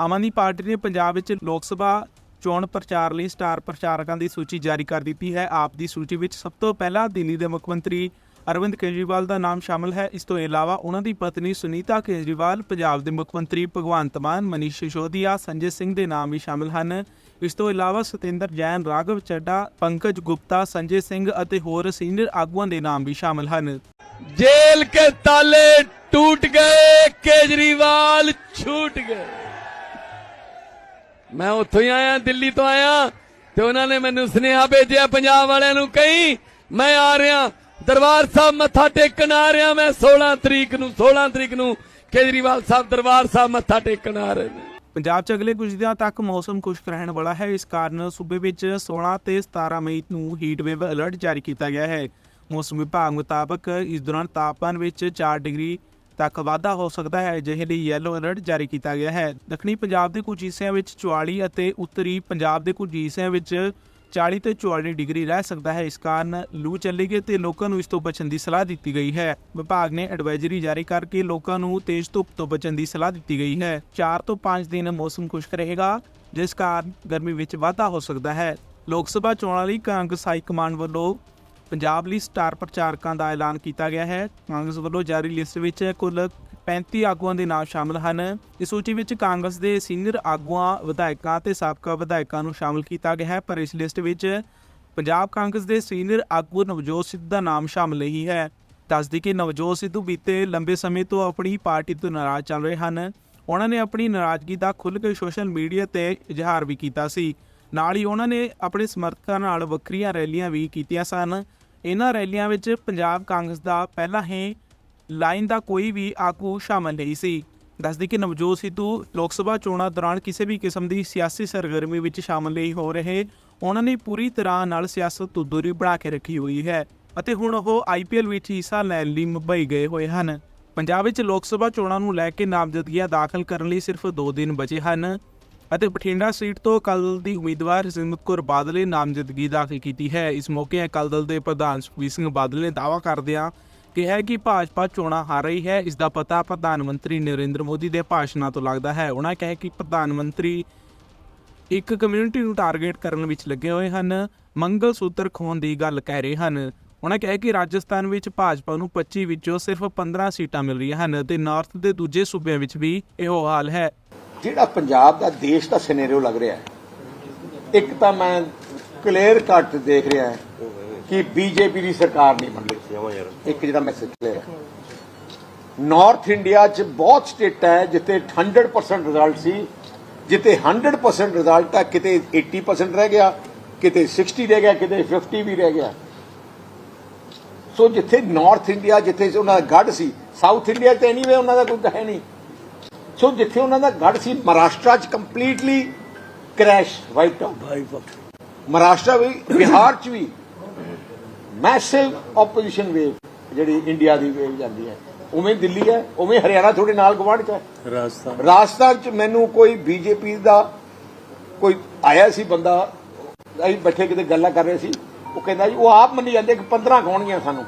ਆਮ Aadmi party ਨੇ ਪੰਜਾਬ ਵਿੱਚ ਲੋਕ ਸਭਾ ਚੋਣ ਪ੍ਰਚਾਰ ਲਈ ਸਟਾਰ ਪ੍ਰਚਾਰਕਾਂ ਦੀ ਸੂਚੀ ਜਾਰੀ ਕਰ ਦਿੱਤੀ ਹੈ। ਆਪ ਦੀ ਸੂਚੀ ਵਿੱਚ ਸਭ ਤੋਂ ਪਹਿਲਾਂ ਦਿੱਲੀ ਦੇ ਮੁੱਖ ਮੰਤਰੀ ਅਰਵਿੰਦ ਕੇਜਰੀਵਾਲ ਦਾ ਨਾਮ ਸ਼ਾਮਲ ਹੈ। ਇਸ ਤੋਂ ਇਲਾਵਾ ਉਹਨਾਂ ਦੀ ਪਤਨੀ ਸੁਨੀਤਾ ਕੇਜਰੀਵਾਲ, ਪੰਜਾਬ ਦੇ ਮੁੱਖ ਮੰਤਰੀ ਭਗਵੰਤ ਮਾਨ, ਮਨੀਸ਼ ਸ਼ਿਸ਼ੋਦੀਆ, ਸੰਜੇ ਸਿੰਘ ਦੇ ਨਾਮ ਵੀ ਸ਼ਾਮਲ ਹਨ। ਇਸ ਤੋਂ ਇਲਾਵਾ ਸਤਿੰਦਰ ਜੈਨ, ਰਾਘਵ ਚੱਡਾ ਪੰਕਜ ਗੁਪਤਾ, ਸੰਜੇ ਸਿੰਘ ਅਤੇ ਹੋਰ ਸੀਨੀਅਰ ਆਗੂਆਂ ਦੇ ਨਾਮ ਵੀ ਸ਼ਾਮਲ ਹਨ। ਜੇਲ੍ਹ ਕੇ ਤਾਲੇ ਟੁੱਟ ਗਏ, ਕੇਜਰੀਵਾਲ ਛੂਟ ਗਏ। ਮੈਂ ਉੱਥੋਂ ਹੀ ਆਇਆ, ਦਿੱਲੀ ਤੋਂ ਆਇਆ ਤੇ ਉਹਨਾਂ ਨੇ ਮੈਨੂੰ ਸੁਨੇਹਾ ਭੇਜਿਆ, ਪੰਜਾਬ ਵਾਲਿਆਂ ਨੂੰ ਕਹੀਂ, ਮੈਂ ਆ ਰਿਹਾ। ਦਰਬਾਰ ਸਾਹਿਬ ਮੱਥਾ ਟੇਕਣ ਆ ਰਿਹਾ ਮੈਂ 16 ਤਰੀਕ ਨੂੰ 16 ਤਰੀਕ ਨੂੰ ਕੇਜਰੀਵਾਲ ਸਾਹਿਬ ਦਰਬਾਰ ਸਾਹਿਬ ਮੱਥਾ ਟੇਕਣ ਆ ਰਹੇ ਨੇ। ਪੰਜਾਬ 'ਚ ਅਗਲੇ ਕੁਝ ਦਿਨਾਂ ਤੱਕ ਮੌਸਮ ਖੁਸ਼ਕ ਰਹਿਣ ਵਾਲਾ ਹੈ। ਇਸ ਕਾਰਨ ਸੂਬੇ ਵਿੱਚ 16 ਤੇ 17 ਮਈ ਨੂੰ ਹੀਟ ਵੇਵ ਅਲਰਟ ਜਾਰੀ ਕੀਤਾ ਗਿਆ ਹੈ। ਮੌਸਮ ਵਿਭਾਗ ਮੁਤਾਬਕ ਇਸ ਦੌਰਾਨ ਤਾਪਮਾਨ ਵਿੱਚ 4 ਡਿਗਰੀ ਤੱਕ ਵਾਧਾ ਹੋ ਸਕਦਾ ਹੈ ਜਿਹੇ ਲਈ ਯੈਲੋ ਅਲਰਟ ਜਾਰੀ ਕੀਤਾ ਗਿਆ ਹੈ। ਦੱਖਣੀ ਪੰਜਾਬ ਦੇ ਕੁਝ ਹਿੱਸਿਆਂ ਵਿੱਚ 44 ਅਤੇ ਉੱਤਰੀ ਪੰਜਾਬ ਦੇ ਕੁਝ ਹਿੱਸਿਆਂ ਵਿੱਚ 40 ਤੇ 44 ਡਿਗਰੀ ਰਹਿ ਸਕਦਾ ਹੈ। ਇਸ ਕਾਰਨ ਲੂ ਚੱਲੇਗੀ ਤੇ ਲੋਕਾਂ ਨੂੰ ਇਸ ਤੋਂ ਬਚਣ ਦੀ ਸਲਾਹ ਦਿੱਤੀ ਗਈ ਹੈ। ਵਿਭਾਗ ਨੇ ਐਡਵਾਈਜ਼ਰੀ ਜਾਰੀ ਕਰਕੇ ਲੋਕਾਂ ਨੂੰ ਤੇਜ਼ ਧੁੱਪ ਤੋਂ ਬਚਣ ਦੀ ਸਲਾਹ ਦਿੱਤੀ ਗਈ ਹੈ। 4 ਤੋਂ 5 ਦਿਨ ਮੌਸਮ ਖੁਸ਼ਕ ਰਹੇਗਾ, ਜਿਸ ਕਾਰਨ ਗਰਮੀ ਵਿੱਚ ਵਾਧਾ ਹੋ ਸਕਦਾ ਹੈ। ਲੋਕ ਸਭਾ ਚੋਣਾਂ ਲਈ ਕਾਂਗਰਸ ਹਾਈ ਕਮਾਂਡ ਵੱਲੋਂ ਪੰਜਾਬ ਲਈ ਸਟਾਰ ਪ੍ਰਚਾਰਕਾਂ ਦਾ ਐਲਾਨ ਕੀਤਾ ਗਿਆ ਹੈ। ਕਾਂਗਰਸ ਵੱਲੋਂ ਜਾਰੀ ਲਿਸਟ ਵਿੱਚ ਕੁੱਲ 35 ਆਗੂਆਂ ਦੇ ਨਾਮ ਸ਼ਾਮਲ ਹਨ। ਇਸ ਸੂਚੀ ਵਿੱਚ ਕਾਂਗਰਸ ਦੇ ਸੀਨੀਅਰ ਆਗੂਆਂ, ਵਿਧਾਇਕਾਂ ਤੇ ਸਾਬਕਾ ਵਿਧਾਇਕਾਂ ਨੂੰ ਸ਼ਾਮਲ ਕੀਤਾ ਗਿਆ ਹੈ, ਪਰ ਇਸ ਲਿਸਟ ਵਿੱਚ ਪੰਜਾਬ ਕਾਂਗਰਸ ਦੇ ਸੀਨੀਅਰ ਆਗੂ ਨਵਜੋਤ ਸਿੱਧੂ ਦਾ ਨਾਮ ਸ਼ਾਮਲ ਨਹੀਂ ਹੈ। ਦੱਸਦੀ ਕਿ ਨਵਜੋਤ ਸਿੱਧੂ ਬੀਤੇ ਲੰਬੇ ਸਮੇਂ ਤੋਂ ਆਪਣੀ ਪਾਰਟੀ ਤੋਂ ਨਾਰਾਜ਼ ਚੱਲ ਰਹੇ ਹਨ। ਉਹਨਾਂ ਨੇ ਆਪਣੀ ਨਾਰਾਜ਼ਗੀ ਦਾ ਖੁੱਲ੍ਹ ਕੇ ਸੋਸ਼ਲ ਮੀਡੀਆ ਤੇ ਇਜ਼ਹਾਰ ਵੀ ਕੀਤਾ ਸੀ। ਨਾਲ ਹੀ ਉਹਨਾਂ ਨੇ ਆਪਣੇ ਸਮਰਥਕਾਂ ਨਾਲ ਵੱਖਰੀਆਂ ਰੈਲੀਆਂ ਵੀ ਕੀਤੀਆਂ ਸਨ। ਇਹਨਾਂ ਰੈਲੀਆਂ ਵਿੱਚ ਪੰਜਾਬ ਕਾਂਗਰਸ ਦਾ ਪਹਿਲਾਂ ਹੀ ਲਾਈਨ ਦਾ ਕੋਈ ਵੀ ਆਗੂ ਸ਼ਾਮਲ ਨਹੀਂ ਸੀ। ਦੱਸਦੀ ਕਿ ਨਵਜੋਤ ਸਿੱਧੂ ਲੋਕ ਸਭਾ ਚੋਣਾਂ ਦੌਰਾਨ ਕਿਸੇ ਵੀ ਕਿਸਮ ਦੀ ਸਿਆਸੀ ਸਰਗਰਮੀ ਵਿੱਚ ਸ਼ਾਮਲ ਨਹੀਂ ਹੋ ਰਹੇ। ਉਹਨਾਂ ਨੇ ਪੂਰੀ ਤਰ੍ਹਾਂ ਨਾਲ ਸਿਆਸਤ ਤੋਂ ਦੂਰੀ ਬਣਾ ਕੇ ਰੱਖੀ ਹੋਈ ਹੈ ਅਤੇ ਹੁਣ ਉਹ ਆਈਪੀਐਲ ਵਿੱਚ ਹਿੱਸਾ ਲੈਣ ਲਈ ਮੁੰਬਈ ਗਏ ਹੋਏ ਹਨ। ਪੰਜਾਬ ਵਿੱਚ ਲੋਕ ਸਭਾ ਚੋਣਾਂ ਨੂੰ ਲੈ ਕੇ ਨਾਮਜ਼ਦਗੀਆਂ ਦਾਖਲ ਕਰਨ ਲਈ ਸਿਰਫ 2 ਦਿਨ ਬਚੇ ਹਨ। ਅਤੇ ਬਠਿੰਡਾ ਸੀਟ ਤੋਂ ਅਕਾਲੀ ਦੀ ਉਮੀਦਵਾਰ ਹਰਸਿਮਰਤ ਕੌਰ ਬਾਦਲ ਨੇ ਨਾਮਜ਼ਦਗੀ ਦਾਖਲ ਕੀਤੀ ਹੈ। ਇਸ ਮੌਕੇ ਅਕਾਲੀ ਦਲ ਦੇ ਪ੍ਰਧਾਨ ਸੁਖਬੀਰ ਸਿੰਘ ਬਾਦਲ ਨੇ ਦਾਅਵਾ ਕਰਦਿਆਂ ਕਿਹਾ ਕਿ ਭਾਜਪਾ ਚੋਣਾਂ ਹਾਰ ਰਹੀ ਹੈ। ਇਸ ਦਾ ਪਤਾ ਪ੍ਰਧਾਨ ਮੰਤਰੀ ਨਰਿੰਦਰ ਮੋਦੀ ਦੇ ਭਾਸ਼ਣਾਂ ਤੋਂ ਲੱਗਦਾ ਹੈ। ਉਹਨਾਂ ਕਿਹਾ ਕਿ ਪ੍ਰਧਾਨ ਮੰਤਰੀ ਇੱਕ ਕਮਿਊਨਿਟੀ ਨੂੰ ਟਾਰਗੇਟ ਕਰਨ ਵਿੱਚ ਲੱਗੇ ਹੋਏ ਹਨ, ਮੰਗਲ ਸੂਤਰ ਖੋਣ ਦੀ ਗੱਲ ਕਹਿ ਰਹੇ ਹਨ। ਉਹਨਾਂ ਕਿਹਾ ਕਿ ਰਾਜਸਥਾਨ ਵਿੱਚ ਭਾਜਪਾ ਨੂੰ 25 ਵਿੱਚੋਂ ਸਿਰਫ 15 ਸੀਟਾਂ ਮਿਲ ਰਹੀਆਂ ਹਨ ਤੇ ਨਾਰਥ ਦੇ ਦੂਜੇ ਸੂਬਿਆਂ ਵਿੱਚ ਵੀ ਇਹੋ ਹਾਲ ਹੈ। ਜਿਹੜਾ ਪੰਜਾਬ ਦਾ ਦੇਸ਼ ਦਾ ਸਿਨੈਰੀਓ ਲੱਗ ਰਿਹਾ ਹੈ ਇੱਕ ਤਾਂ ਮੈਂ ਕਲੀਅਰ ਕੱਟ ਦੇਖ ਰਿਹਾ ਹੈ ਕਿ ਬੀਜੇਪੀ ਦੀ ਸਰਕਾਰ ਨਹੀਂ ਬਣ ਰਹੀ। ਇੱਕ ਜਿਹੜਾ ਮੈਸੇਜ ਕਲੀਅਰ ਹੈ। ਨਾਰਥ ਇੰਡੀਆ 'ਚ ਬਹੁਤ ਸਟੇਟ ਹੈ ਜਿੱਥੇ 100% ਰਿਜ਼ਲਟ ਸੀ ਜਿੱਥੇ 100% ਰਿਜ਼ਲਟ ਹੈ ਕਿਤੇ 80% ਰਹਿ ਗਿਆ ਕਿਤੇ 60 ਰਹਿ ਗਿਆ ਕਿਤੇ 50 ਵੀ ਰਹਿ ਗਿਆ। ਸੋ ਜਿੱਥੇ ਨਾਰਥ ਇੰਡੀਆ ਜਿੱਥੇ ਉਹਨਾਂ ਦਾ ਗੜ ਸੀ ਸਾਊਥ ਇੰਡੀਆ ਤੇ ਐਨੀਵੇ ਉਹਨਾਂ ਦਾ ਕੋਈ ਹੈ ਨਹੀਂ। ਸੋ ਜਿੱਥੇ ਉਹਨਾਂ ਦਾ ਗੜ ਸੀ ਮਹਾਰਾਸ਼ਟਰ ਚ completely crash white out Maharashtra ਵੀ ਬਿਹਾਰ ਚ ਵੀ ਮੈਸਿਵ ਆਪੋਜੀਸ਼ਨ ਵੇਵ ਜਿਹੜੀ ਇੰਡੀਆ ਦੀ ਵੇਵ ਜਾਂਦੀ ਹੈ। ਉਵੇਂ ਦਿੱਲੀ ਹੈ ਉਵੇਂ ਹਰਿਆਣਾ ਥੋੜੇ ਨਾਲ ਗਵਾਂਢ ਚ ਹੈ। ਰਾਜਸਥਾਨ। ਰਾਜਸਥਾਨ ਚ ਮੈਨੂੰ ਕੋਈ ਬੀਜੇਪੀ ਦਾ ਕੋਈ ਆਇਆ ਸੀ ਬੰਦਾ ਅਸੀਂ ਬੈਠੇ ਕਿਤੇ ਗੱਲਾਂ ਕਰ ਰਹੇ ਸੀ ਉਹ ਕਹਿੰਦਾ ਜੀ ਉਹ ਆਪ ਮੰਨੀ ਜਾਂਦੇ ਕਿ 15 ਗਾਉਣਗੀਆਂ ਸਾਨੂੰ।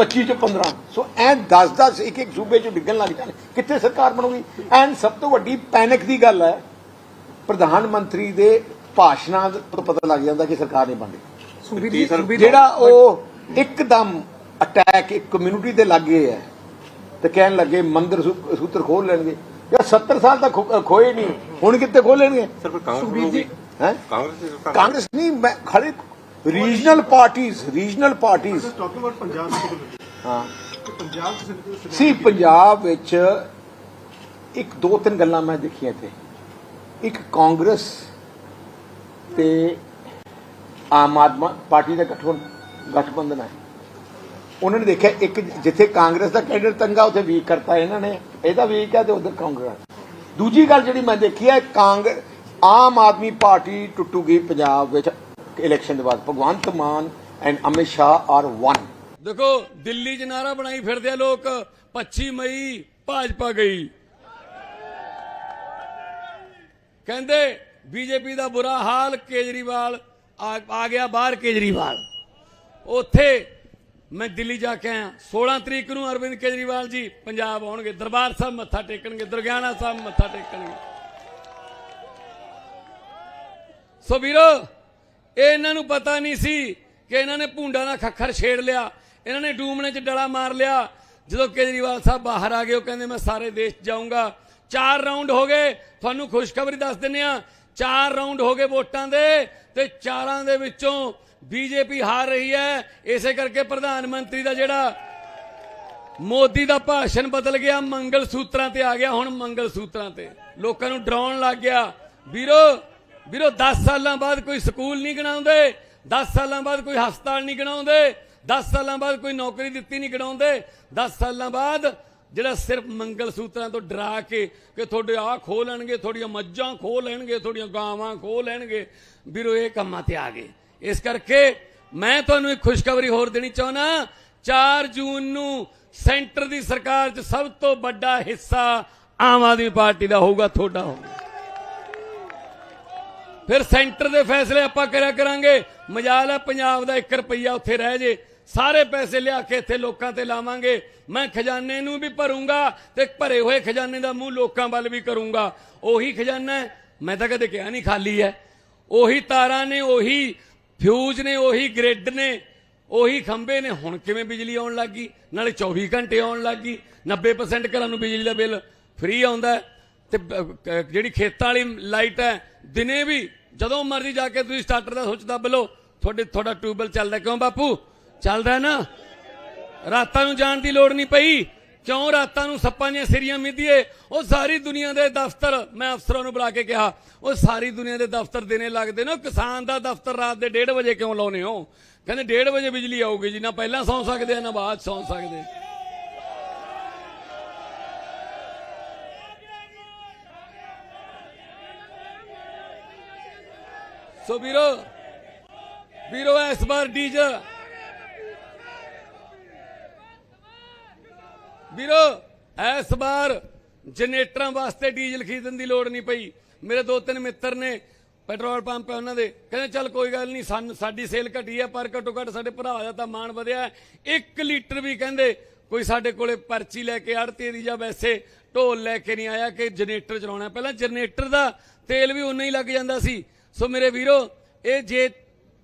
25 ਚ 15 ਸੋ ਐਂ 10 10 ਇੱਕ ਇੱਕ ਸੂਬੇ ਚ ਡਿੱਗਣ ਲੱਗ ਜਾਣ। ਕਿੱਥੇ ਸਰਕਾਰ ਬਣੂਗੀ? ਐਂਡ ਸਭ ਤੋਂ ਵੱਡੀ ਪੈਨਿਕ ਦੀ ਗੱਲ ਹੈ ਪ੍ਰਧਾਨ ਮੰਤਰੀ ਦੇ ਭਾਸ਼ਣਾਂ ਤੋਂ ਪਤਾ ਲੱਗ ਜਾਂਦਾ ਕਿ ਸਰਕਾਰ ਨਹੀਂ ਬਣਦੀ। ਜਿਹੜਾ ਉਹ ਇੱਕਦਮ ਅਟੈਕ ਇੱਕ ਕਮਿਊਨਿਟੀ ਤੇ ਲੱਗ ਗਏ ਹੈ ਤੇ ਕਹਿਣ ਲੱਗੇ ਮੰਦਰ ਸੂਤਰ ਖੋਲ ਲੈਣਗੇ। ਯਾਰ 70 ਸਾਲ ਤੱਕ ਖੋਏ ਨਹੀਂ ਹੁਣ ਕਿੱਥੇ ਖੋਲਣਗੇ ਸਰ ਪਰ ਕਾਂਗਰਸ ਨੂੰ ਵੀ ਹੈ? ਕਾਂਗਰਸ ਦੀ ਨਹੀਂ ਮੈਂ ਖੜੇ ਰੀਜਨਲ ਪਾਰਟੀਆਂ ਰੀਜਨਲ ਪਾਰਟੀਆਂ Punjab specifically. ਹਾਂ ਪੰਜਾਬ ਸੀ ਪੰਜਾਬ ਵਿੱਚ ਇੱਕ ਦੋ ਤਿੰਨ ਗੱਲਾਂ ਮੈਂ ਦੇਖੀਆਂ ਇੱਥੇ ਇੱਕ ਕਾਂਗਰਸ ਤੇ ਆਮ ਆਦਮੀ ਪਾਰਟੀ ਦਾ ਗਠਬੰ ਗਠਬੰਧਨ ਹੈ ਉਹਨਾਂ ਨੇ ਦੇਖਿਆ ਇੱਕ ਜਿੱਥੇ ਕਾਂਗਰਸ ਦਾ ਕੈਂਡੀਡੇਟ ਤੰਗਾ ਉੱਥੇ ਵੀਕ ਕਰਤਾ ਇਹਨਾਂ ਨੇ ਇਹਦਾ ਵੀਕ ਹੈ ਤੇ ਉਧਰ ਕਾਂਗਰਸ ਦੂਜੀ ਗੱਲ ਜਿਹੜੀ ਮੈਂ ਦੇਖੀ ਹੈ ਕਾਂਗ ਆਮ ਆਦਮੀ ਪਾਰਟੀ ਟੁੱਟੂਗੀ ਪੰਜਾਬ ਵਿੱਚ ਇਲੈਕਸ਼ਨ ਦੇ ਬਾਅਦ। Bhagwant Mann and Amit Shah are one ਦੇਖੋ, ਦਿੱਲੀ 'ਚ ਨਾਰਾ ਬਣਾਈ ਫਿਰਦੇ ਆ ਲੋਕ। 25 ਮਈ ਭਾਜਪਾ ਗਈ। ਕਹਿੰਦੇ, ਬੀਜੇਪੀ ਦਾ ਬੁਰਾ ਹਾਲ, ਕੇਜਰੀਵਾਲ ਆ ਗਿਆ ਬਾਹਰ ਕੇਜਰੀਵਾਲ। ਉੱਥੇ ਮੈਂ ਦਿੱਲੀ ਜਾ ਕੇ ਆਇਆ। 16 ਤਰੀਕ ਨੂੰ ਅਰਵਿੰਦ ਕੇਜਰੀਵਾਲ ਜੀ ਪੰਜਾਬ ਆਉਣਗੇ। ਦਰਬਾਰ ਸਾਹਿਬ ਮੱਥਾ ਟੇਕਣਗੇ, ਦੁਰਗਿਆਣਾ ਸਾਹਿਬ ਮੱਥਾ ਟੇਕਣਗੇ। ਸੋ ਵੀਰੋ ਇਹ ਇਹਨਾਂ ਨੂੰ ਪਤਾ ਨਹੀਂ ਸੀ ਕਿ ਇਹਨਾਂ ਨੇ ਭੁੰਡਾ ਦਾ ਖੱਖਰ ਛੇੜ ਲਿਆ, ਇਹਨਾਂ ਨੇ ਡੂਮਣੇ 'ਚ ਡਲਾ ਮਾਰ ਲਿਆ। ਜਦੋਂ ਕੇਜਰੀਵਾਲ ਸਾਹਿਬ ਬਾਹਰ ਆ ਗਏ, ਉਹ ਕਹਿੰਦੇ, ਮੈਂ ਸਾਰੇ ਦੇਸ਼ ਜਾਊਂਗਾ। ਚਾਰ ਰਾਉਂਡ ਹੋ ਗਏ। ਤੁਹਾਨੂੰ ਖੁਸ਼ਖਬਰੀ ਦੱਸ ਦਿੰਨੇ ਆ ਚਾਰ ਰਾਉਂਡ ਹੋ ਗਏ ਵੋਟਾਂ ਦੇ ਤੇ ਚਾਰਾਂ ਦੇ ਵਿੱਚੋਂ ਬੀਜੇਪੀ ਹਾਰ ਰਹੀ ਹੈ। ਇਸੇ ਕਰਕੇ ਪ੍ਰਧਾਨ ਮੰਤਰੀ ਦਾ ਜਿਹੜਾ ਮੋਦੀ ਦਾ ਭਾਸ਼ਣ ਬਦਲ ਗਿਆ ਮੰਗਲ ਸੂਤਰਾਂ ਤੇ ਆ ਗਿਆ। ਹੁਣ ਮੰਗਲ ਸੂਤਰਾਂ ਤੇ ਲੋਕਾਂ ਨੂੰ ਡਰਾਉਣ ਲੱਗ ਗਿਆ। ਵੀਰੋ ਵੀਰੋ 10 ਸਾਲਾਂ ਬਾਅਦ ਕੋਈ ਸਕੂਲ ਨਹੀਂ ਗਣਾਉਂਦੇ 10 ਸਾਲਾਂ ਬਾਅਦ ਕੋਈ ਹਸਪਤਾਲ ਨਹੀਂ ਗਣਾਉਂਦੇ 10 ਸਾਲਾਂ ਬਾਅਦ ਕੋਈ ਨੌਕਰੀ ਦਿੱਤੀ ਨਹੀਂ ਗਣਾਉਂਦੇ 10 ਸਾਲਾਂ ਬਾਅਦ ਜਿਹੜਾ ਸਿਰਫ ਮੰਗਲ ਸੂਤਰਾਂ ਤੋਂ ਡਰਾ ਕੇ ਕਿ ਤੁਹਾਡੇ ਆ ਖੋ ਲੈਣਗੇ, ਤੁਹਾਡੀਆਂ ਮੱਝਾਂ ਖੋ ਲੈਣਗੇ, ਤੁਹਾਡੀਆਂ ਗਾਵਾਂ ਖੋ ਲੈਣਗੇ, ਵੀਰੋ, ਇਹ ਕੰਮਾਂ ਤੇ ਆ ਗਏ। ਇਸ ਕਰਕੇ ਮੈਂ ਤੁਹਾਨੂੰ ਇੱਕ ਖੁਸ਼ਖਬਰੀ ਹੋਰ ਦੇਣੀ ਚਾਹੁੰਦਾ 4 ਜੂਨ ਨੂੰ ਸੈਂਟਰ ਦੀ ਸਰਕਾਰ 'ਚ ਸਭ ਤੋਂ ਵੱਡਾ ਹਿੱਸਾ ਆਮ ਆਦਮੀ ਪਾਰਟੀ ਦਾ ਹੋਊਗਾ, ਤੁਹਾਡਾ ਹੋਊਗਾ। ਫਿਰ ਸੈਂਟਰ ਦੇ ਫੈਸਲੇ ਆਪਾਂ ਕਰਿਆ ਕਰਾਂਗੇ। ਮਜਾਲ ਹੈ ਪੰਜਾਬ ਦਾ 1 ਰੁਪਈਆ ਉੱਥੇ ਰਹਿ ਜੇ। ਸਾਰੇ ਪੈਸੇ ਲਿਆ ਕੇ ਇੱਥੇ ਲੋਕਾਂ ਤੇ ਲਾਵਾਂਗੇ। ਮੈਂ ਖਜ਼ਾਨੇ ਨੂੰ ਵੀ ਭਰੂੰਗਾ ਤੇ ਭਰੇ ਹੋਏ ਖਜ਼ਾਨੇ ਦਾ ਮੂੰਹ ਲੋਕਾਂ ਵੱਲ ਵੀ ਕਰੂੰਗਾ। ਉਹੀ ਖਜ਼ਾਨਾ ਮੈਂ ਤਾਂ ਕਦੇ ਕਿਹਾ ਨਹੀਂ ਖਾਲੀ ਹੈ। ਉਹੀ ਤਾਰਾਂ ਨੇ, ਉਹੀ ਫਿਊਜ਼ ਨੇ, ਉਹੀ ਗ੍ਰਿਡ ਨੇ, ਉਹੀ ਖੰਭੇ ਨੇ। ਹੁਣ ਕਿਵੇਂ ਬਿਜਲੀ ਆਉਣ ਲੱਗੀ ਨਾਲੇ 24 ਘੰਟੇ ਆਉਣ ਲੱਗੀ 90% ਘਰਾਂ ਨੂੰ ਬਿਜਲੀ ਦਾ ਬਿੱਲ ਫ੍ਰੀ ਆਉਂਦਾ ਹੈ। ਤੇ ਜਿਹੜੀ ਖੇਤਾਂ ਵਾਲੀ ਲਾਈਟ ਹੈ, ਦਿਨੇ ਵੀ ਜਦੋਂ ਮਰਜ਼ੀ ਜਾ ਕੇ ਤੁਸੀਂ ਸਟਾਰਟਰ ਦਾ ਸੁੱਚ ਦੱਬ ਲਓ, ਤੁਹਾਡੇ ਤੁਹਾਡਾ ਟਿਊਬਲ ਚੱਲਦਾ ਕਿਉਂ ਬਾਪੂ? ਚੱਲਦਾ ਨਾ? ਰਾਤਾਂ ਨੂੰ ਜਾਣ ਦੀ ਲੋੜ ਨਹੀਂ ਪਈ। ਕਿਉਂ ਰਾਤਾਂ ਨੂੰ ਸੱਪਾਂ ਦੀਆਂ ਸਿਰੀਆਂ ਮਿੱਧੀਏ ਉਹ ਸਾਰੀ ਦੁਨੀਆ ਦੇ ਦਫ਼ਤਰ, ਮੈਂ ਅਫਸਰਾਂ ਨੂੰ ਬੁਲਾ ਕੇ ਕਿਹਾ, ਉਹ ਸਾਰੀ ਦੁਨੀਆ ਦੇ ਦਫ਼ਤਰ ਦੇਣੇ ਲੱਗਦੇ ਨੇ। ਉਹ ਕਿਸਾਨ ਦਾ ਦਫ਼ਤਰ ਰਾਤ ਦੇ 1:30 ਵਜੇ ਕਿਉਂ ਲਾਉਨੇ ਹੋ? ਕਹਿੰਦੇ 1:30 ਵਜੇ ਬਿਜਲੀ ਆਊਗੀ ਜੀ, ਨਾ ਪਹਿਲਾਂ ਸੌਂ ਸਕਦੇ ਆ ਨਾ ਬਾਅਦ ਸੌਂ ਸਕਦੇ। ਸੋ ਵੀਰੋ। ਵੀਰੋ, ਇਸ ਵਾਰ ਡੀਜ਼ਲ ਵੀਰੋ, ਇਸ ਵਾਰ ਜਨਰੇਟਰਾਂ ਵਾਸਤੇ ਡੀਜ਼ਲ ਖਰੀਦਣ ਦੀ ਲੋੜ ਨਹੀਂ ਪਈ। ਮੇਰੇ ਦੋ ਤਿੰਨ ਮਿੱਤਰ ਨੇ ਪੈਟਰੋਲ ਪੰਪ ਹੈ ਉਹਨਾਂ ਦੇ। ਕਹਿੰਦੇ, ਚੱਲ ਕੋਈ ਗੱਲ ਨਹੀਂ ਸਾਨੂੰ ਸਾਡੀ ਸੇਲ ਘਟੀ ਹੈ, ਪਰ ਘੱਟੋ ਘੱਟ ਸਾਡੇ ਭਰਾ ਦਾ ਤਾਂ ਮਾਣ ਵਧਿਆ 1 ਲੀਟਰ ਵੀ ਕਹਿੰਦੇ, ਕੋਈ ਸਾਡੇ ਕੋਲੇ ਪਰਚੀ ਲੈ ਕੇ ਆੜਤੀ ਦੀ ਜਾਂ ਵੈਸੇ ਢੋਲ ਲੈ ਕੇ ਨਹੀਂ ਆਇਆ ਕਿ ਜਨਰੇਟਰ ਚਲਾਉਣਾ ਪਹਿਲਾਂ ਜਨਰੇਟਰ ਦਾ ਤੇਲ ਵੀ ਉਨਾ ਹੀ ਲੱਗ ਜਾਂਦਾ ਸੀ। ਸੋ ਮੇਰੇ ਵੀਰੋ, ਇਹ ਜੇ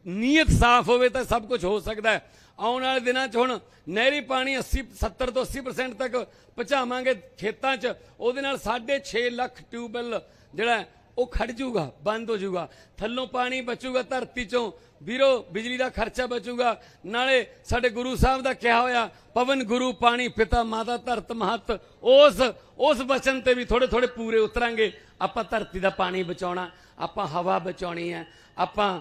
ਨੀਅਤ ਸਾਫ਼ ਹੋਵੇ ਤਾਂ ਸਭ ਕੁਝ ਹੋ ਸਕਦਾ ਹੈ। ਆਉਣ ਵਾਲੇ ਦਿਨਾਂ 'ਚ ਹੁਣ ਨਹਿਰੀ ਪਾਣੀ 80 70 ਤੋਂ 80% ਤੱਕ ਪਹੁੰਚਾਵਾਂਗੇ ਖੇਤਾਂ 'ਚ। ਉਹਦੇ ਨਾਲ 6.5 ਲੱਖ ਟਿਊਬਵੈਲ ਜਿਹੜਾ ਉਹ ਖੜ ਜਾਊਗਾ, ਬੰਦ ਹੋ ਜਾਊਗਾ। ਥੱਲੋਂ ਪਾਣੀ ਬਚੂਗਾ ਧਰਤੀ 'ਚੋਂ। ਵੀਰੋ, ਬਿਜਲੀ ਦਾ ਖਰਚਾ ਬਚੂਗਾ। ਨਾਲੇ ਸਾਡੇ ਗੁਰੂ ਸਾਹਿਬ ਦਾ ਕਿਹਾ ਹੋਇਆ, ਪਵਨ ਗੁਰੂ ਪਾਣੀ ਪਿਤਾ ਮਾਤਾ ਧਰਤ ਮਹਤ, ਉਸ ਉਸ ਬਚਨ ਤੇ ਵੀ ਥੋੜੇ ਥੋੜੇ ਪੂਰੇ ਉਤਰਾਂਗੇ। ਆਪਾਂ ਧਰਤੀ ਦਾ ਪਾਣੀ ਬਚਾਉਣਾ, ਆਪਾਂ ਹਵਾ ਬਚਾਉਣੀ ਹੈ। ਆਪਾਂ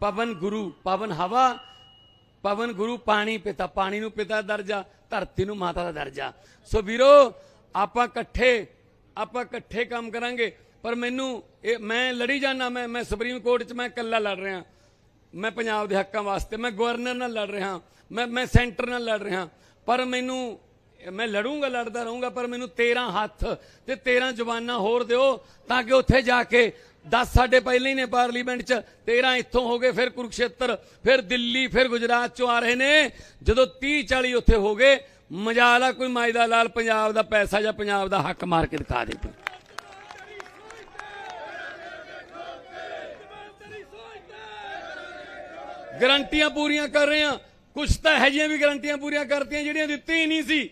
ਪਵਨ ਗੁਰੂ, ਪਵਨ ਹਵਾ, ਪਵਨ ਗੁਰੂ ਪਾਣੀ ਪਿਤਾ, ਪਾਣੀ ਨੂੰ ਪਿਤਾ ਦਾ ਦਰਜਾ, ਧਰਤੀ ਨੂੰ ਮਾਤਾ ਦਾ ਦਰਜਾ। ਸੋ ਵੀਰੋ, ਆਪਾਂ ਇਕੱਠੇ ਆਪਾਂ ਇਕੱਠੇ ਕੰਮ ਕਰਾਂਗੇ। ਪਰ ਮੈਨੂੰ ਇਹ, ਮੈਂ ਲੜੀ ਜਾਣਾ ਮੈਂ ਮੈਂ ਸੁਪਰੀਮ ਕੋਰਟ 'ਚ ਮੈਂ ਇਕੱਲਾ ਲੜ ਰਿਹਾ। ਮੈਂ ਪੰਜਾਬ ਦੇ ਹੱਕਾਂ ਵਾਸਤੇ, ਮੈਂ ਗਵਰਨਰ ਨਾਲ ਲੜ ਰਿਹਾ, ਮੈਂ ਮੈਂ ਸੈਂਟਰ ਨਾਲ ਲੜ ਰਿਹਾ, ਪਰ ਮੈਨੂੰ, ਮੈਂ ਲੜੂੰਗਾ, ਲੜਦਾ ਰਹੂੰਗਾ, ਪਰ ਮੈਨੂੰ 13 ਹੱਥ ਤੇ 13 ਜ਼ੁਬਾਨਾਂ ਹੋਰ ਦਿਓ ਤਾਂ ਕਿ ਉੱਥੇ ਜਾ ਕੇ 10 ਸਾਡੇ ਪਹਿਲੇ ਹੀ ਨੇ ਪਾਰਲੀਮੈਂਟ 'ਚ 13 ਇੱਥੋਂ ਹੋ ਗਏ, ਫਿਰ ਕੁਰੂਕਸ਼ੇਤਰ, ਫਿਰ ਦਿੱਲੀ, ਫਿਰ ਗੁਜਰਾਤ 'ਚੋਂ ਆ ਰਹੇ ਨੇ। ਜਦੋਂ 30 40 ਉੱਥੇ ਹੋ ਗਏ, ਮਜਾਲਾ ਕੋਈ ਮਾਇਦਾ ਲਾਲ ਪੰਜਾਬ ਦਾ ਪੈਸਾ ਜਾਂ ਪੰਜਾਬ ਦਾ ਹੱਕ ਮਾਰ ਕੇ ਦਿਖਾ ਦੇ ਤੂੰ ਗਰੰਟੀਆਂ ਪੂਰੀਆਂ ਕਰ ਰਹੇ ਆ ਕੁਛ ਤਾਂ ਇਹੋ ਵੀ ਗਰੰਟੀਆਂ ਪੂਰੀਆਂ ਕਰਤੀਆਂ ਜਿਹੜੀਆਂ ਦਿੱਤੀ ਹੀ ਨਹੀਂ ਸੀ।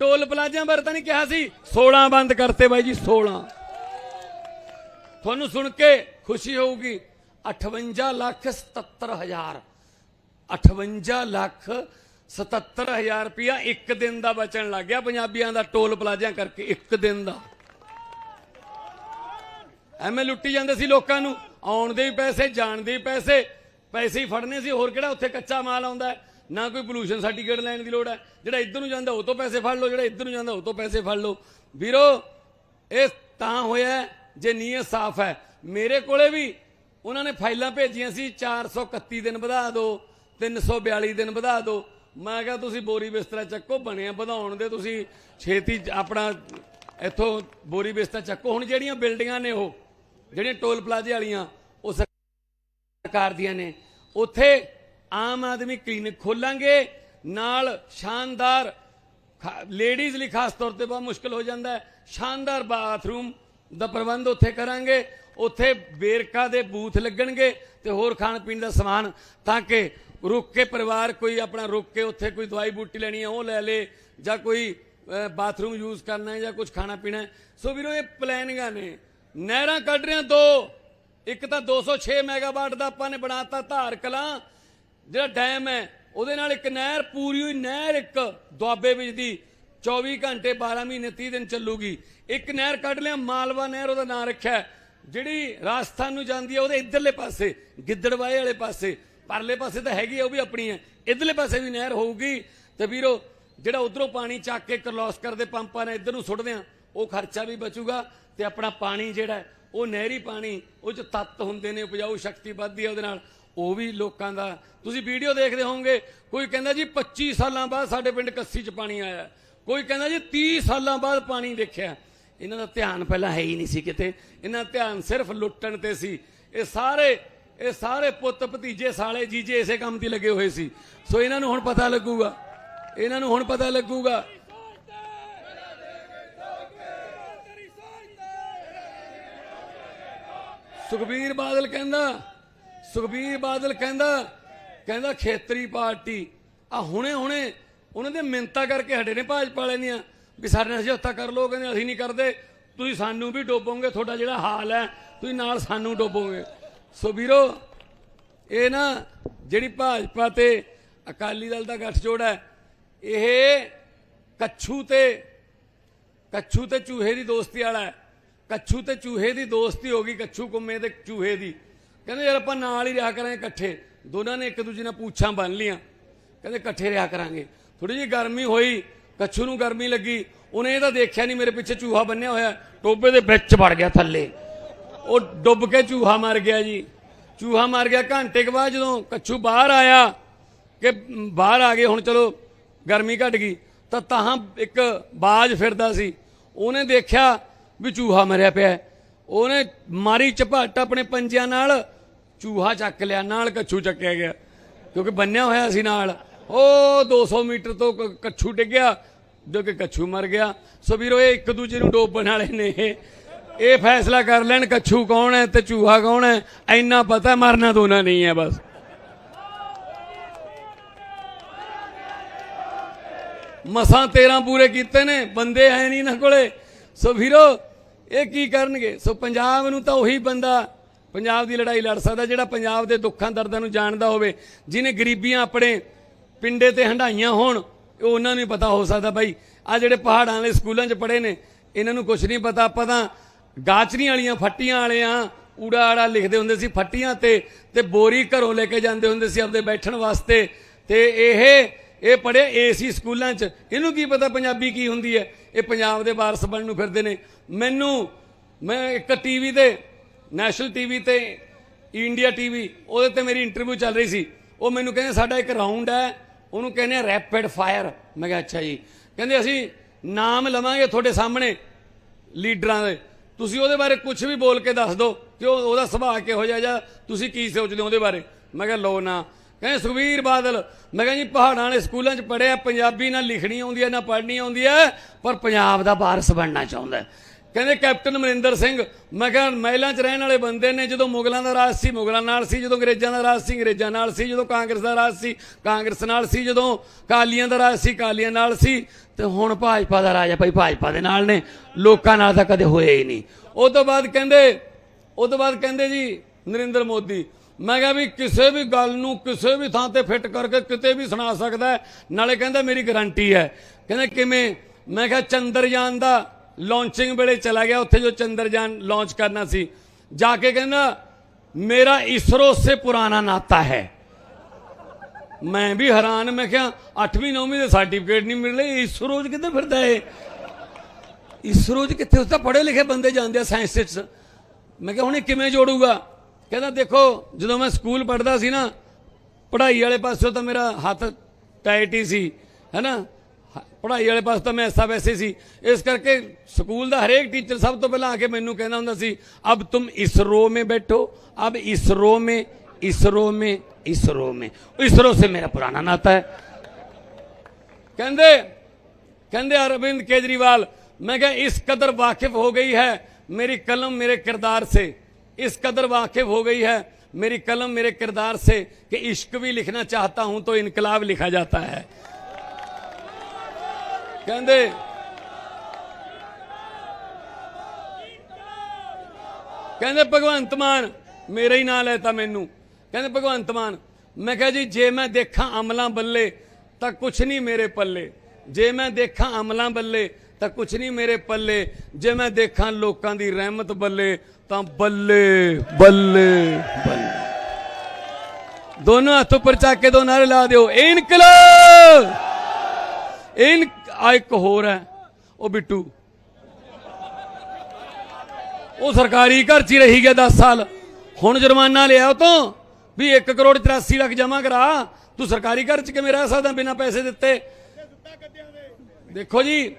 ਟੋਲ ਪਲਾਜ਼ਿਆਂ ਬਾਰੇ ਤਾਂ ਨਹੀਂ ਕਿਹਾ ਸੀ 16 ਬੰਦ ਕਰਤੇ ਬਾਈ ਜੀ 16 ਤੁਹਾਨੂੰ ਸੁਣ ਕੇ ਖੁਸ਼ੀ ਹੋਊਗੀ 58 ਲੱਖ 77 ਹਜ਼ਾਰ। 58 ਲੱਖ 77 ਹਜ਼ਾਰ ਰੁਪਇਆ ਇੱਕ ਦਿਨ ਦਾ ਬਚਣ ਲੱਗ ਗਿਆ ਪੰਜਾਬੀਆਂ ਦਾ ਟੋਲ ਪਲਾਜ਼ਿਆਂ ਕਰਕੇ, ਇੱਕ ਦਿਨ ਦਾ। ਐਵੇਂ ਲੁੱਟੀ ਜਾਂਦੇ ਸੀ ਲੋਕਾਂ ਨੂੰ, ਆਉਣ ਦੇ ਵੀ ਪੈਸੇ, ਜਾਣ ਦੇ ਵੀ ਪੈਸੇ ਪੈਸੇ ਹੀ ਫੜਨੇ ਸੀ, ਹੋਰ ਕਿਹੜਾ ਉੱਥੇ ਕੱਚਾ ਮਾਲ ਆਉਂਦਾ ਨਾ ਕੋਈ ਪੋਲੂਸ਼ਨ ਸਰਟੀਫਿਕੇਟ ਲੈਣ ਦੀ ਲੋੜ ਹੈ। ਜਿਹੜਾ ਇੱਧਰ ਨੂੰ ਜਾਂਦਾ, ਉਹ ਤੋਂ ਪੈਸੇ ਫੜ ਲਓ, ਜਿਹੜਾ ਇੱਧਰ ਨੂੰ ਜਾਂਦਾ, ਉਹ ਤੋਂ ਪੈਸੇ ਫੜ ਲਓ। ਵੀਰੋ, ਇਹ ਤਾਂ ਹੋਇਆ ਜੇ ਨੀਅਤ ਸਾਫ਼ ਹੈ। ਮੇਰੇ ਕੋਲੇ ਵੀ ਉਹਨਾਂ ਨੇ ਫਾਈਲਾਂ ਭੇਜੀਆਂ ਸੀ 431 ਦਿਨ ਵਧਾ ਦਿਓ 342 ਦਿਨ ਵਧਾ ਦਿਓ। ਮੈਂ ਕਿਹਾ, ਤੁਸੀਂ ਬੋਰੀ ਬਿਸਤਰਾ ਚੱਕੋ, ਬਣਿਆ ਵਧਾਉਣ ਦੇ, ਤੁਸੀਂ ਛੇਤੀ ਆਪਣਾ ਇੱਥੋਂ ਬੋਰੀ ਬਿਸਤਰਾ ਚੱਕੋ। ਹੁਣ ਜਿਹੜੀਆਂ ਬਿਲਡਿੰਗਾਂ ਨੇ ਉਹ, ਜਿਹੜੀਆਂ ਟੋਲ ਪਲਾਜ਼ੇ ਵਾਲੀਆਂ, ਉਹ ਸਰਕਾਰ ਦੀਆਂ ਨੇ। ਉੱਥੇ ਆਮ ਆਦਮੀ ਕਲੀਨਿਕ ਖੋਲਾਂਗੇ, ਨਾਲ ਸ਼ਾਨਦਾਰ ਲੇਡੀਜ਼ ਲਈ ਖਾਸ ਤੌਰ ਤੇ ਬਹੁਤ ਮੁਸ਼ਕਲ ਹੋ ਜਾਂਦਾ ਹੈ। ਸ਼ਾਨਦਾਰ ਬਾਥਰੂਮ ਦਾ ਪ੍ਰਬੰਧ ਉੱਥੇ ਕਰਾਂਗੇ, ਉੱਥੇ ਬੇਰਕਾ ਦੇ ਬੂਥ ਲੱਗਣਗੇ ਤੇ ਹੋਰ ਖਾਣ ਪੀਣ ਦਾ ਸਮਾਨ, ਤਾਂ ਕਿ ਰੁਕ ਕੇ ਪਰਿਵਾਰ ਕੋਈ ਆਪਣਾ ਰੁਕ ਕੇ ਉੱਥੇ ਕੋਈ ਦਵਾਈ ਬੂਟੀ ਲੈਣੀ ਹੈ ਉਹ ਲੈ ਲੇ, ਜਾਂ ਕੋਈ ਬਾਥਰੂਮ ਯੂਜ਼ ਕਰਨਾ ਹੈ ਜਾਂ ਕੁਝ ਖਾਣਾ ਪੀਣਾ ਸੋ ਵੀਰੋ, ਇਹ ਪਲੈਨਿੰਗਾਂ ਨੇ। ਨਹਿਰਾਂ ਕੱਢ ਰਹੇ ਦੋ। ਇੱਕ ਤਾਂ 206 ਮੈਗਾਵਾਟ ਦਾ ਆਪਾਂ ਨੇ ਬਣਾਤਾ ਧਾਰ ਕਲਾਂ ਜਿਹੜਾ ਡੈਮ ਹੈ ਉਹਦੇ ਨਾਲ ਇੱਕ ਨਹਿਰ ਪੂਰੀ ਹੋਈ ਨਹਿਰ ਇੱਕ ਦੁਆਬੇ ਵਿੱਚ ਦੀ 24 ਘੰਟੇ 12 ਮਹੀਨੇ 30 ਦਿਨ ਚੱਲੂਗੀ। ਇੱਕ ਨਹਿਰ ਕੱਢ ਲਿਆ ਮਾਲਵਾ ਨਹਿਰ ਉਹਦਾ ਨਾਂ ਰੱਖਿਆ। ਜਿਹੜੀ ਰਾਜਸਥਾਨ ਨੂੰ ਜਾਂਦੀ ਹੈ ਉਹਦੇ ਇਧਰਲੇ ਪਾਸੇ ਗਿੱਦੜਵਾਏ ਵਾਲੇ ਪਾਸੇ ਪਰਲੇ ਪਾਸੇ ਤਾਂ ਹੈਗੀ ਆ, ਉਹ ਵੀ ਆਪਣੀ ਹੈ। ਇਧਰਲੇ ਪਾਸੇ ਵੀ ਨਹਿਰ ਹੋਊਗੀ। ਤੇ ਵੀਰੋ ਜਿਹੜਾ ਉਧਰੋਂ ਪਾਣੀ ਚੱਕ ਕੇ ਕਰਲੋਸਕਰ ਦੇ ਪੰਪਾਂ ਨੇ ਇਧਰ ਨੂੰ ਸੁੱਟਦੇ ਆ ਉਹ ਖਰਚਾ ਵੀ ਬਚੂਗਾ ਤੇ ਆਪਣਾ ਪਾਣੀ ਜਿਹੜਾ ਉਹ ਨਹਿਰੀ ਪਾਣੀ, ਉਹ ਚ ਤੱਤ ਹੁੰਦੇ ਨੇ, ਉਪਜਾਊ ਸ਼ਕਤੀ ਵੱਧਦੀ ਹੈ ਉਹਦੇ ਨਾਲ। ਉਹ ਵੀ ਲੋਕਾਂ ਦਾ। ਤੁਸੀਂ ਵੀਡੀਓ ਦੇਖਦੇ ਹੋਵੋਗੇ, ਕੋਈ ਕਹਿੰਦਾ ਜੀ 25 ਸਾਲਾਂ ਬਾਅਦ ਸਾਡੇ ਪਿੰਡ ਕੱਸੀ ਚ ਪਾਣੀ ਆਇਆ। ਕੋਈ ਕਹਿੰਦਾ ਜੀ 30 ਸਾਲਾਂ ਬਾਅਦ ਪਾਣੀ ਦੇਖਿਆ। ਇਹਨਾਂ ਦਾ ਧਿਆਨ ਪਹਿਲਾਂ ਹੈ ਹੀ ਨਹੀਂ ਸੀ ਕਿਤੇ। ਇਹਨਾਂ ਦਾ ਧਿਆਨ ਸਿਰਫ ਲੁੱਟਣ ਤੇ ਸੀ। ਇਹ ਸਾਰੇ ਇਹ ਸਾਰੇ ਪੁੱਤ ਭਤੀਜੇ, ਸਾਲੇ ਜੀਜੇ ਇਸੇ ਕੰਮ ਤੇ ਲੱਗੇ ਹੋਏ ਸੀ। ਸੋ ਇਹਨਾਂ ਨੂੰ ਹੁਣ ਪਤਾ ਲੱਗੂਗਾ। ਇਹਨਾਂ ਨੂੰ ਹੁਣ ਪਤਾ ਲੱਗੂਗਾ ਸੁਖਬੀਰ ਬਾਦਲ ਕਹਿੰਦਾ, ਸੁਖਬੀਰ ਬਾਦਲ ਕਹਿੰਦਾ ਕਹਿੰਦਾ ਖੇਤਰੀ ਪਾਰਟੀ। ਆ ਹੁਣੇ ਹੁਣੇ ਉਹਨਾਂ ਦੇ ਮਿੰਤਾ ਕਰਕੇ ਹਟੇ ਨੇ ਭਾਜਪਾ ਵਾਲੇ ਦੀਆਂ ਵੀ ਸਾਡੇ ਨਾਲ ਸਮਝੌਤਾ ਕਰ ਲੋ ਕਹਿੰਦੇ ਅਸੀਂ ਨਹੀਂ ਕਰਦੇ। ਤੁਸੀਂ ਸਾਨੂੰ ਵੀ ਡੋਬੋਗੇ, ਤੁਹਾਡਾ ਜਿਹੜਾ ਹਾਲ ਹੈ, ਤੁਸੀਂ ਨਾਲ ਸਾਨੂੰ ਡੋਬੋਗੇ। ਸੋ ਵੀਰੋ, ਇਹ ਨਾ ਜਿਹੜੀ ਭਾਜਪਾ ਤੇ ਅਕਾਲੀ ਦਲ ਦਾ ਗੱਠਜੋੜ ਹੈ, ਇਹ ਕੱਛੂ ਤੇ ਕੱਛੂ ਤੇ ਚੂਹੇ ਦੀ ਦੋਸਤੀ ਵਾਲਾ ਹੈ। ਕੱਛੂ ਤੇ ਚੂਹੇ ਦੀ ਦੋਸਤੀ ਹੋ ਗਈ, ਕੱਛੂ ਕੁੰਮੇ ਤੇ ਚੂਹੇ ਦੀ। ਕਹਿੰਦੇ ਯਾਰ ਆਪਾਂ ਨਾਲ ਹੀ ਰਿਹਾ ਕਰਾਂਗੇ ਇਕੱਠੇ। ਦੋਨਾਂ ਨੇ ਇੱਕ ਦੂਜੇ ਨਾਲ ਪੂਛਾਂ ਬੰਨ ਲੀਆਂ ਕਹਿੰਦੇ ਇਕੱਠੇ ਰਿਹਾ ਕਰਾਂਗੇ। ਥੋੜੀ ਜਿਹੀ ਗਰਮੀ ਹੋਈ, ਕੱਛੂ ਨੂੰ ਗਰਮੀ ਲੱਗੀ। ਉਹਨੇ ਇਹ ਤਾਂ ਦੇਖਿਆ ਨਹੀਂ, ਮੇਰੇ ਪਿੱਛੇ ਚੂਹਾ ਬੰਨਿਆ ਹੋਇਆ। ਟੋਬੇ ਦੇ ਵਿੱਚ ਵੜ ਗਿਆ ਥੱਲੇ। ਉਹ ਡੁੱਬ ਕੇ ਚੂਹਾ ਮਰ ਗਿਆ ਜੀ। ਚੂਹਾ ਮਰ ਗਿਆ। ਘੰਟੇ ਕੁ ਬਾਅਦ ਜਦੋਂ ਕੱਛੂ ਬਾਹਰ ਆਇਆ ਕਿ ਬਾਹਰ ਆ ਗਏ, ਹੁਣ ਚਲੋ ਗਰਮੀ ਘਟ ਗਈ, ਤਾਂ ਤਾਂ ਇੱਕ ਬਾਜ ਫਿਰਦਾ ਸੀ। ਉਹਨੇ ਦੇਖਿਆ ਵੀ ਚੂਹਾ ਮਰਿਆ ਪਿਆ ਉਹਨੇ ਮਾਰੀ ਝਪੱਟ ਆਪਣੇ ਪੰਜਿਆਂ ਨਾਲ, ਚੂਹਾ ਚੱਕ ਲਿਆ, ਨਾਲ ਕੱਛੂ ਚੱਕਿਆ ਗਿਆ। ਕਿਉਂਕਿ ਬੰਨਿਆ ਹੋਇਆ ਸੀ ਨਾਲ। ਉਹ 200 ਮੀਟਰ ਤੋਂ ਕੱਛੂ ਡਿੱਗਿਆ, ਜੋ ਕਿ ਕੱਛੂ ਮਰ ਗਿਆ। ਸੋ ਵੀਰੋ, ਇਹ ਇੱਕ ਦੂਜੇ ਨੂੰ ਡੋਬਣ ਵਾਲੇ ਨੇ। ਇਹ ਇਹ ਫੈਸਲਾ ਕਰ ਲੈਣ ਕੱਛੂ ਕੌਣ ਹੈ ਤੇ ਚੂਹਾ ਕੌਣ ਹੈ। ਇੰਨਾ ਪਤਾ ਮਰਨਾ ਦੋਨਾਂ ਨਹੀਂ ਹੈ ਬਸ। ਮਸਾਂ 13 ਪੂਰੇ ਕੀਤੇ ਨੇ, ਬੰਦੇ ਹੈ ਨਹੀਂ ਨਾ ਕੋਲੇ। ਸੋ ਵੀਰੋ ਇਹ ਕੀ ਕਰਨਗੇ? ਸੋ ਪੰਜਾਬ ਨੂੰ ਤਾਂ ਉਹੀ ਬੰਦਾ ਪੰਜਾਬ ਦੀ ਲੜਾਈ ਲੜ ਸਕਦਾ ਜਿਹੜਾ ਪੰਜਾਬ ਦੇ ਦੁੱਖਾਂ ਦਰਦਾਂ ਨੂੰ ਜਾਣਦਾ ਹੋਵੇ। ਜਿਹਨੇ ਗਰੀਬੀਆਂ ਆਪਣੇ ਪਿੰਡੇ ਤੇ ਹੰਡਾਈਆਂ ਹੋਣ, ਉਹ ਉਹਨਾਂ ਨੂੰ ਹੀ ਪਤਾ ਹੋ ਸਕਦਾ ਬਾਈ। ਆ ਜਿਹੜੇ ਪਹਾੜਾਂ ਵਾਲੇ ਸਕੂਲਾਂ 'ਚ ਪੜ੍ਹੇ ਨੇ, ਇਹਨਾਂ ਨੂੰ ਕੁਝ ਨਹੀਂ ਪਤਾ। ਆਪਾਂ ਤਾਂ ਗਾਚਰੀਆਂ ਵਾਲੀਆਂ, ਫੱਟੀਆਂ ਵਾਲੇ ਆ, ਊੜਾ ਆੜਾ ਲਿਖਦੇ ਹੁੰਦੇ ਸੀ ਫੱਟੀਆਂ ਤੇ ਤੇ ਬੋਰੀ ਘਰੋਂ ਲੈ ਕੇ ਜਾਂਦੇ ਹੁੰਦੇ ਸੀ ਆਪਦੇ ਬੈਠਣ ਵਾਸਤੇ। ਤੇ ਇਹ ਇਹ ਪੜਿਆ ਏਸੀ ਸਕੂਲਾਂ 'ਚ। ਇਹਨੂੰ ਕੀ ਪਤਾ ਪੰਜਾਬੀ ਕੀ ਹੁੰਦੀ ਹੈ? ਇਹ ਪੰਜਾਬ ਦੇ ਵਾਰਸ ਬਣਨ ਨੂੰ ਫਿਰਦੇ ਨੇ। ਮੈਨੂੰ, ਮੈਂ ਇੱਕ ਟੀਵੀ ਤੇ, ਨੈਸ਼ਨਲ ਟੀਵੀ ਤੇ, ਇੰਡੀਆ ਟੀਵੀ, ਉਹਦੇ ਤੇ ਮੇਰੀ ਇੰਟਰਵਿਊ ਚੱਲ ਰਹੀ ਸੀ। ਉਹ ਮੈਨੂੰ ਕਹਿੰਦੇ, ਸਾਡਾ ਇੱਕ ਰਾਉਂਡ ਹੈ। ਉਹਨੂੰ ਕਹਿੰਦੇ ਆ ਰੈਪਿਡ ਫਾਇਰ ਮੈਂ ਕਿਹਾ, ਅੱਛਾ ਜੀ। ਕਹਿੰਦੇ, ਅਸੀਂ ਨਾਮ ਲਵਾਂਗੇ ਤੁਹਾਡੇ ਸਾਹਮਣੇ ਲੀਡਰਾਂ ਦੇ। ਤੁਸੀਂ ਉਹਦੇ ਬਾਰੇ ਕੁਝ ਵੀ ਬੋਲ ਕੇ ਦੱਸ ਦਿਓ ਕਿ ਉਹ, ਉਹਦਾ ਸੁਭਾਅ ਕਿਹੋ ਜਿਹਾ ਜਾਂ ਤੁਸੀਂ ਕੀ ਸੋਚਦੇ ਹੋ ਉਹਦੇ ਬਾਰੇ? ਮੈਂ ਕਿਹਾ ਲੋ ਨਾ ਕਹਿੰਦੇ ਸੁਖਬੀਰ ਬਾਦਲ, ਮੈਂ ਕਿਹਾ ਜੀ ਪਹਾੜਾਂ ਵਾਲੇ ਸਕੂਲਾਂ 'ਚ ਪੜ੍ਹਿਆ, ਪੰਜਾਬੀ ਨਾ ਲਿਖਣੀ ਆਉਂਦੀ ਹੈ, ਨਾ ਪੜ੍ਹਨੀ ਆਉਂਦੀ ਹੈ, ਪਰ ਪੰਜਾਬ ਦਾ ਵਾਰਸ ਬਣਨਾ ਚਾਹੁੰਦਾ ਕਹਿੰਦੇ ਕੈਪਟਨ ਅਮਰਿੰਦਰ ਸਿੰਘ, ਮੈਂ ਕਿਹਾ ਮਹਿਲਾਂ 'ਚ ਰਹਿਣ ਵਾਲੇ ਬੰਦੇ ਨੇ, ਜਦੋਂ ਮੁਗਲਾਂ ਦਾ ਰਾਜ ਸੀ, ਮੁਗਲਾਂ ਨਾਲ ਸੀ, ਜਦੋਂ ਅੰਗਰੇਜ਼ਾਂ ਦਾ ਰਾਜ ਸੀ, ਅੰਗਰੇਜ਼ਾਂ ਨਾਲ ਸੀ, ਜਦੋਂ ਕਾਂਗਰਸ ਦਾ ਰਾਜ ਸੀ, ਕਾਂਗਰਸ ਨਾਲ ਸੀ, ਜਦੋਂ ਕਾਲੀਆਂ ਦਾ ਰਾਜ ਸੀ, ਕਾਲੀਆਂ ਨਾਲ ਸੀ, ਤੇ ਹੁਣ ਭਾਜਪਾ ਦਾ ਰਾਜ ਹੈ ਭਾਈ, ਭਾਜਪਾ ਦੇ ਨਾਲ ਨੇ, ਲੋਕਾਂ ਨਾਲ ਤਾਂ ਕਦੇ ਹੋਇਆ ਹੀ ਨਹੀਂ। ਉਹ ਤੋਂ ਬਾਅਦ ਕਹਿੰਦੇ, ਉਹ ਤੋਂ ਬਾਅਦ ਕਹਿੰਦੇ ਜੀ ਨਰਿੰਦਰ ਮੋਦੀ ਮੈਂ ਕਿਹਾ ਵੀ ਕਿਸੇ ਵੀ ਗੱਲ ਨੂੰ ਕਿਸੇ ਵੀ ਥਾਂ ਤੇ ਫਿੱਟ ਕਰਕੇ ਕਿਤੇ ਵੀ ਸੁਣਾ ਸਕਦਾ ਨਾਲੇ ਕਹਿੰਦਾ ਮੇਰੀ ਗਾਰੰਟੀ ਹੈ। ਕਹਿੰਦਾ ਕਿਵੇਂ? ਮੈਂ ਕਿਹਾ ਚੰਦਰਯਾਨ ਦਾ ਲਾਂਚਿੰਗ ਵੇਲੇ ਚਲਾ ਗਿਆ। ਉੱਥੇ ਜੋ ਚੰਦਰਯਾਨ ਲਾਂਚ ਕਰਨਾ ਸੀ। ਜਾ ਕੇ ਕਹਿੰਦਾ, ਮੇਰਾ ਇਸਰੋ ਸੇ ਪੁਰਾਣਾ ਨਾਤਾ ਹੈ। ਮੈਂ ਵੀ ਹੈਰਾਨ। ਮੈਂ ਕਿਹਾ 8ਵੀਂ 9ਵੀਂ ਦੇ ਸਰਟੀਫਿਕੇਟ ਨਹੀਂ ਮਿਲ ਰਹੇ ਇਸਰੋ 'ਚ ਕਿੱਥੇ ਫਿਰਦਾ ਏ ਇਸਰੋ 'ਚ ਕਿੱਥੇ? ਉਸ ਤਾਂ ਪੜ੍ਹੇ ਲਿਖੇ ਬੰਦੇ ਜਾਂਦੇ ਆ ਸਾਇੰਸ ਮੈਂ ਕਿਹਾ, ਹੁਣ ਇਹ ਕਿਵੇਂ ਜੋੜੂਗਾ? ਕਹਿੰਦਾ, ਦੇਖੋ, ਜਦੋਂ ਮੈਂ ਸਕੂਲ ਪੜ੍ਹਦਾ ਸੀ ਨਾ, ਪੜ੍ਹਾਈ ਵਾਲੇ ਪਾਸੋਂ ਤਾਂ ਮੇਰਾ ਹੱਥ ਟਾਈਟ ਹੀ ਸੀ, ਹੈਨਾ? ਪੜ੍ਹਾਈ ਵਾਲੇ ਪਾਸੇ ਤਾਂ ਮੈਂ ਐਸਾ ਵੈਸੇ ਸੀ। ਇਸ ਕਰਕੇ ਸਕੂਲ ਦਾ ਹਰੇਕ ਟੀਚਰ ਸਭ ਤੋਂ ਪਹਿਲਾਂ ਆ ਕੇ ਮੈਨੂੰ ਕਹਿੰਦਾ ਹੁੰਦਾ ਸੀ, ਅਬ ਤੁਮ ਇਸਰੋ ਮੇ ਬੈਠੋ, ਅਬ ਇਸਰੋ ਮੇ ਇਸਰੋ ਮੇ ਇਸਰੋ ਮੇ। ਇਸਰੋ ਸੇ ਮੇਰਾ ਪੁਰਾਣਾ ਨਾਤਾ ਹੈ। ਕਹਿੰਦੇ ਕਹਿੰਦੇ ਅਰਵਿੰਦ ਕੇਜਰੀਵਾਲ, ਮੈਂ ਕਿਹਾ, ਇਸ ਕਦਰ ਵਾਕਿਫ ਹੋ ਗਈ ਹੈ ਮੇਰੀ ਕਲਮ ਮੇਰੇ ਕਿਰਦਾਰ ਸੇ। इस कदर वाकिफ हो गई है मेरी कलम मेरे किरदार से कि इश्क भी लिखना चाहता हूं तो इनकलाब लिखा जाता है कहते ਕਹਿੰਦੇ ਭਗਵੰਤ ਮਾਨ ਮੇਰਾ ਹੀ ਨਾਂ ਲੈਤਾ ਮੈਨੂੰ ਕਹਿੰਦੇ ਭਗਵੰਤ ਮਾਨ ਮੈਂ ਕਿਹਾ ਜੀ ਜੇ ਮੈਂ ਦੇਖਾਂ ਅਮਲਾਂ ਬੱਲੇ ਤਾਂ ਕੁਛ ਨਹੀਂ ਮੇਰੇ ਪੱਲੇ ਜੇ ਮੈਂ ਦੇਖਾਂ ਅਮਲਾਂ ਬੱਲੇ ਤਾਂ ਕੁਛ ਨਹੀਂ ਮੇਰੇ ਪੱਲੇ। ਜੇ ਮੈਂ ਦੇਖਾਂ ਲੋਕਾਂ ਦੀ ਰਹਿਮਤ ਬੱਲੇ, ਤਾਂ ਬੱਲੇ ਬੱਲੇ ਬੱਲੇ। ਦੋਨੋਂ ਹੱਥ ਉੱਪਰ ਚੱਕ ਕੇ ਦੋ ਨਾਰੇ ਲਾ ਦਿਓ। ਇਨਕਲਾਬ! ਇਨ ਆ ਇੱਕ ਹੋਰ ਹੈ, ਉਹ ਬਿੱਟੂ। ਉਹ ਸਰਕਾਰੀ ਘਰ 'ਚ ਹੀ ਰਹੀ ਗਿਆ 10 ਸਾਲ। ਹੁਣ ਜੁਰਮਾਨਾ ਲਿਆ ਉਹ ਤੋਂ, ਵੀ 1 ਕਰੋੜ 83 ਲੱਖ ਜਮ੍ਹਾਂ ਕਰਾ। ਤੂੰ ਸਰਕਾਰੀ ਘਰ 'ਚ ਕਿਵੇਂ ਰਹਿ ਸਕਦਾ ਬਿਨਾਂ ਪੈਸੇ ਦਿੱਤੇ? ਦੇਖੋ ਜੀ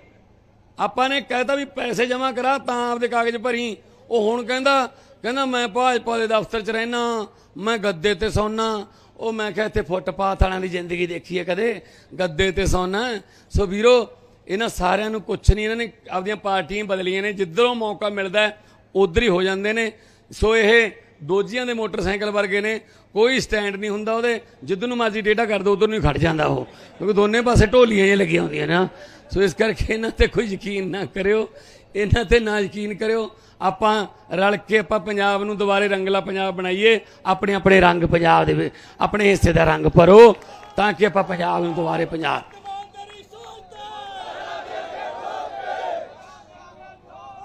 ਆਪਾਂ ਨੇ ਕਹਿਤਾ ਵੀ ਪੈਸੇ ਜਮ੍ਹਾਂ ਕਰਾ ਤਾਂ ਆਪਦੇ ਕਾਗਜ਼ ਭਰੀ। ਉਹ ਹੁਣ ਕਹਿੰਦਾ ਕਹਿੰਦਾ ਮੈਂ ਭਾਜਪਾ ਦੇ ਦਫ਼ਤਰ 'ਚ ਰਹਿਣਾ ਮੈਂ ਗੱਦੇ ਤੇ ਸੌਣਾ ਉਹ ਮੈਂ ਕਿਹਾ ਇੱਥੇ ਫੁੱਟਪਾਥ ਵਾਲਿਆਂ ਦੀ ਜ਼ਿੰਦਗੀ ਦੇਖੀ ਹੈ ਕਦੇ? ਗੱਦੇ ਤੇ ਸੌਣਾ ਸੋ ਵੀਰੋ ਇਹਨਾਂ ਸਾਰਿਆਂ ਨੂੰ ਕੁਛ ਨਹੀਂ ਇਹਨਾਂ ਨੇ ਆਪਦੀਆਂ ਪਾਰਟੀਆਂ ਬਦਲੀਆਂ ਨੇ। ਜਿੱਧਰੋਂ ਮੌਕਾ ਮਿਲਦਾ ਹੈ, ਉਧਰ ਹੀ ਹੋ ਜਾਂਦੇ ਨੇ। ਸੋ ਇਹ ਦੋਜੀਆਂ ਦੇ ਮੋਟਰਸਾਈਕਲ ਵਰਗੇ ਨੇ, ਕੋਈ ਸਟੈਂਡ ਨਹੀਂ ਹੁੰਦਾ ਉਹਦੇ, ਜਿੱਧਰ ਨੂੰ ਮਰਜ਼ੀ ਡੇਟਾ ਕਰ ਦੋ ਉਧਰ ਨੂੰ ਹੀ ਖੜ ਜਾਂਦਾ ਉਹ। ਕਿਉਂਕਿ ਦੋਨੇ ਪਾਸੇ ਢੋਲੀਆਂ ਜਿਹੀਆਂ ਲੱਗੀਆਂ ਹੁੰਦੀਆਂ ਨਾ। ਸੋ ਇਸ ਕਰਕੇ ਇਹਨਾਂ ਤੇ ਕੋਈ ਯਕੀਨ ਨਾ ਕਰਿਓ, ਇਹਨਾਂ ਤੇ ਨਾ ਯਕੀਨ ਕਰਿਓ। ਆਪਾਂ ਰਲ ਕੇ ਆਪਾਂ ਪੰਜਾਬ ਨੂੰ ਦੁਬਾਰੇ ਰੰਗਲਾ ਪੰਜਾਬ ਬਣਾਈਏ, ਆਪਣੇ ਆਪਣੇ ਰੰਗ ਪੰਜਾਬ ਦੇ ਵਿੱਚ, ਆਪਣੇ ਹਿੱਸੇ ਦਾ ਰੰਗ ਭਰੋ, ਤਾਂ ਕਿ ਆਪਾਂ ਪੰਜਾਬ ਨੂੰ ਦੁਬਾਰੇ ਪੰਜਾਬ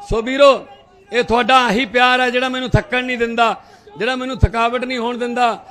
ਸੋ ਵੀਰੋ ਇਹ ਤੁਹਾਡਾ ਆਹੀ ਪਿਆਰ ਹੈ ਜਿਹੜਾ ਮੈਨੂੰ ਥੱਕਣ ਨਹੀਂ ਦਿੰਦਾ, ਜਿਹੜਾ ਮੈਨੂੰ ਥਕਾਵਟ ਨਹੀਂ ਹੋਣ ਦਿੰਦਾ।